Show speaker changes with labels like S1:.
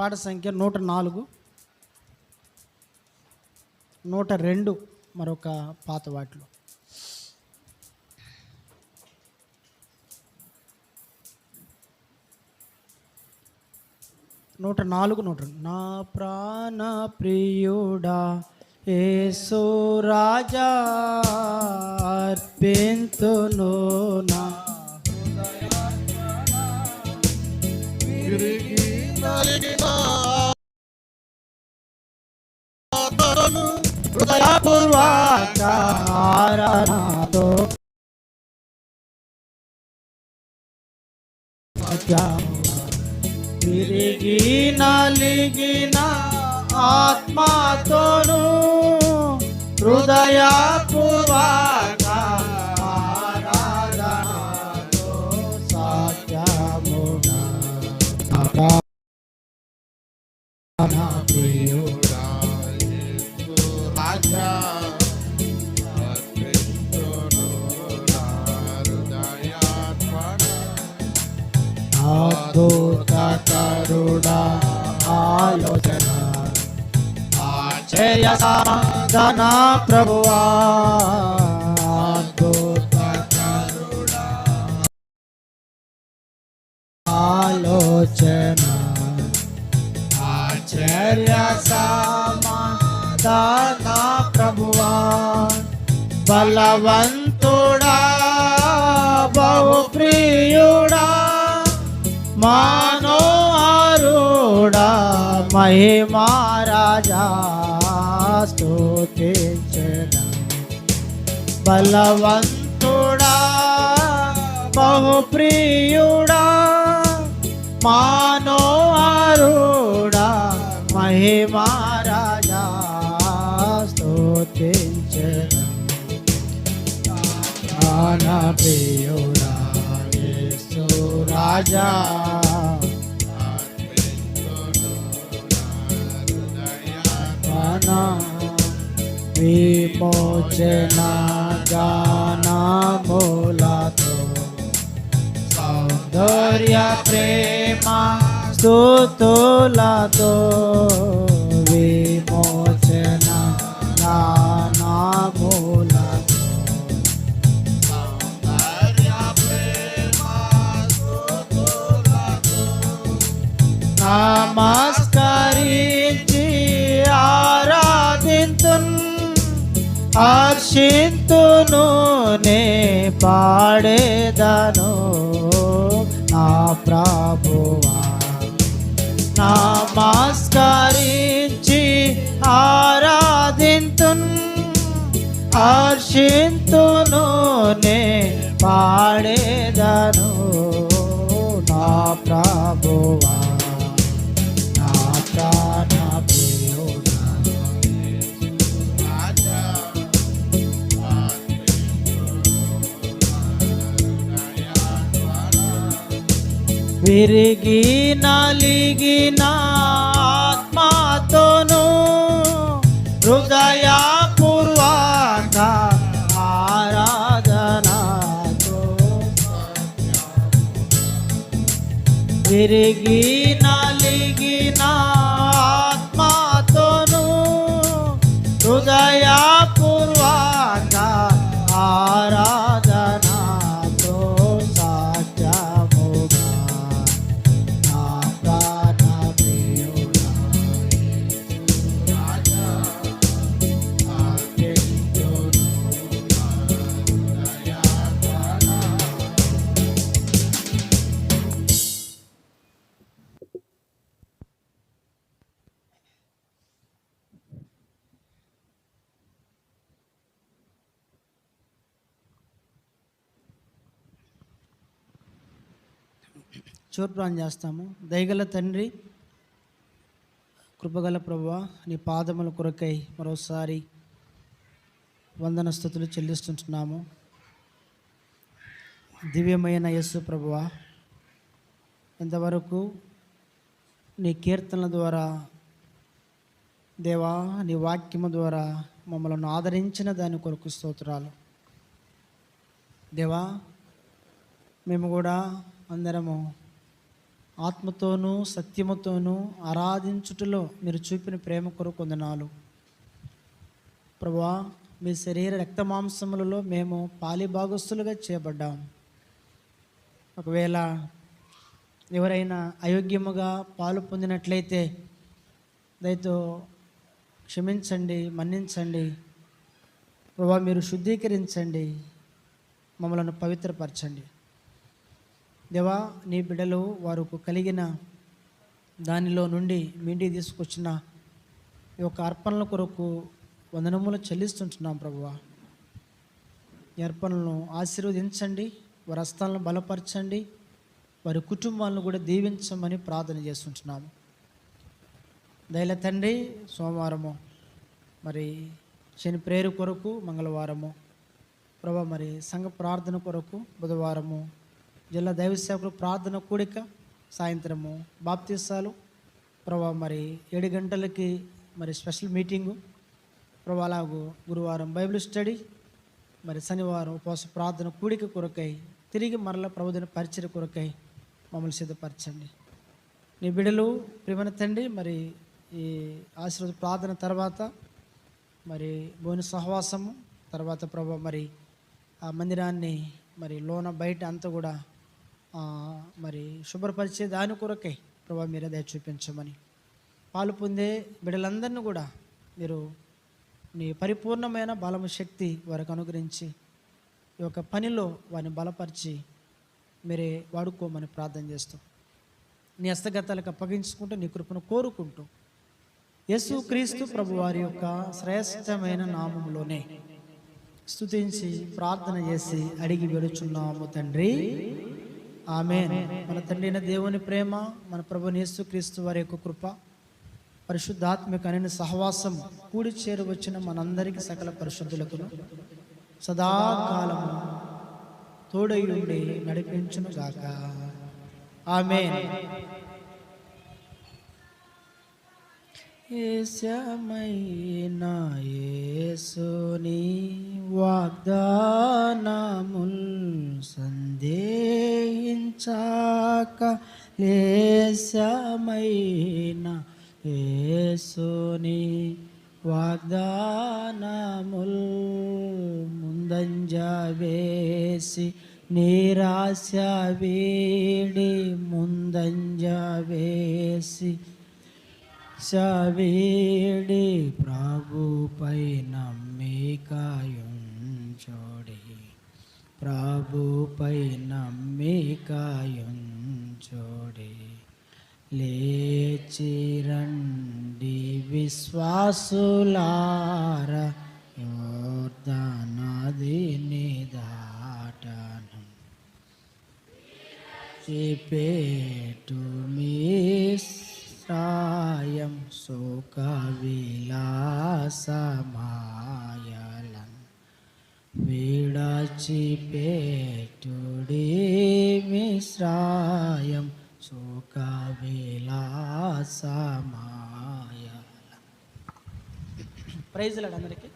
S1: పాట సంఖ్య నూట నాలుగు నూట రెండు మరొక పాత వాటిలో. నూట నాలుగు నూట నా ప్రాణ ప్రియుడా ఏసో రాజా అర్పింతును నా హృదయపూర్వక ఆరాధనతో తిరిగి నలిగిన ఆత్మతోను హృదయపూర్వక ఆరాధనతో అద్భుత అద్భుతకరుడా ఆలోచన. ఆచయ సాధన ప్రభువా. అద్భుత అద్భుతకరుడా ఆలోచన. ఆచర్య సాధన ప్రభువా. బలవంతుడా బహు ప్రియుడా బహుప్రియుడా మానోహారుడా మహిమారాజా స్తుతించన బలవంతుడా బహుప్రియుడా మానోహారుడా మహిమారాజా స్తుతించన ప్రాణ ప్రియుడా యేసు రాజా ప్రాణ విమోచన గానములతో సౌందర్య ప్రేమ స్తుతులతో విమోచన హర్షింతును నే పాడేదను నా ప్రభువా. నమస్కరించి ఆరాధింతున్ హర్షింతును నే పాడేదను నా ప్రభువా. విరిగి నలిగిన ఆత్మతోను హృదయ పూర్వక ఆరాధనతో విరిగి నలిగిన చూర్ప్రాన్ చేస్తాము. దయగల తండ్రి కృపగల ప్రభువ నీ పాదముల కొరకై మరోసారి వందన స్థుతులు చెల్లిస్తుంటున్నాము. దివ్యమైన యస్సు ప్రభువ ఇంతవరకు నీ కీర్తనల ద్వారా దేవా నీ వాక్యము ద్వారా మమ్మల్ని ఆదరించిన దాని కొరకు స్తోత్రాలు. దేవా మేము కూడా అందరము ఆత్మతోనూ సత్యముతోనూ ఆరాధించుటలో మీరు చూపిన ప్రేమ కొరకు కొందనాలు ప్రభా మీ శరీర రక్త మాంసములలో మేము పాలిభాగస్తులుగా చేయబడ్డాం. ఒకవేళ ఎవరైనా అయోగ్యముగా పాలు పొందినట్లయితే దయతో క్షమించండి మన్నించండి. ప్రభా మీరు శుద్ధీకరించండి. మమ్మలను పవిత్రపరచండి. దేవా నీ బిడ్డలు వారు కలిగిన దానిలో నుండి మిండి తీసుకొచ్చిన ఈ యొక్క అర్పణల కొరకు వందనములు చెల్లిస్తుంటున్నాం ప్రభువా. ఈ అర్పణలను ఆశీర్వదించండి వారి హస్తాలను బలపరచండి వారి కుటుంబాలను కూడా దీవించమని ప్రార్థన చేస్తుంటున్నాము. దయల తండ్రి సోమవారము మరి శని ప్రేరు కొరకు మంగళవారము ప్రభా మరి సంఘ ప్రార్థన కొరకు బుధవారము జిల్లా దైవ సేవకులు ప్రార్థన కూడిక సాయంత్రము బాప్తీసాలు. ప్రభా మరి ఏడు గంటలకి మరి స్పెషల్ మీటింగు. ప్రభా అలాగూ గురువారం బైబిల్ స్టడీ మరి శనివారం ఉపవాస ప్రార్థన కూడిక కొరకై తిరిగి మరల ప్రభుదిన పరిచయ కొరకై మమ్మల్ని సిద్ధపరచండి. నీ బిడలు ప్రేమన తండ్రి మరి ఈ ఆశీర్వాద ప్రార్థన తర్వాత మరి భోని సహవాసము తర్వాత ప్రభా మరి ఆ మందిరాన్ని మరి లోన బయట అంతా కూడా మరి శుభ్రపరిచే దాని కొరకై ప్రభా మీరే దయ చూపించమని. పాలు పొందే బిడ్డలందరినీ కూడా మీరు నీ పరిపూర్ణమైన బలము శక్తి వారికి అనుగ్రహించి ఈ యొక్క పనిలో వారిని బలపరిచి మీరే వాడుకోమని ప్రార్థన చేస్తాం నీ హస్తగతాలకు అప్పగించుకుంటూ నీ కృపను కోరుకుంటూ యేసు క్రీస్తు ప్రభు వారి యొక్క శ్రేష్టమైన నామంలోనే స్తుతించి ప్రార్థన చేసి అడిగి వెడుచున్నాము తండ్రి. ఆమె మన తండ్రి దేవుని ప్రేమ మన ప్రభు యేసు క్రీస్తు వారి యొక్క కృప పరిశుద్ధాత్మిక అనే సహవాసం కూడి చేరి వచ్చిన మనందరికీ సకల పరిశుద్ధులకు సదాకాలము తోడై ఉండి నడిపించును గాక ఆమె ఏసమైన యేసుని వాగ్దానముల్ సందేహించాక లేసమైన యేసుని వాగ్దానముల్ ముందంజ వేసి నిరాశ వేడి ముందంజ వేసి సవేడి ప్రభుపై నమ్మికాయుంచోడి. ప్రభుపై నమ్మికాయుంచోడి. లేచిరండి విశ్వాసులార యోర్ధనదిని దాటనం చేపేటు మీ సుఖ విలాసమాయలం విడచిపేటుడి మిశ్రాయం సుఖ విలాసమాయలం ప్రైజ్లండి అందరికీ.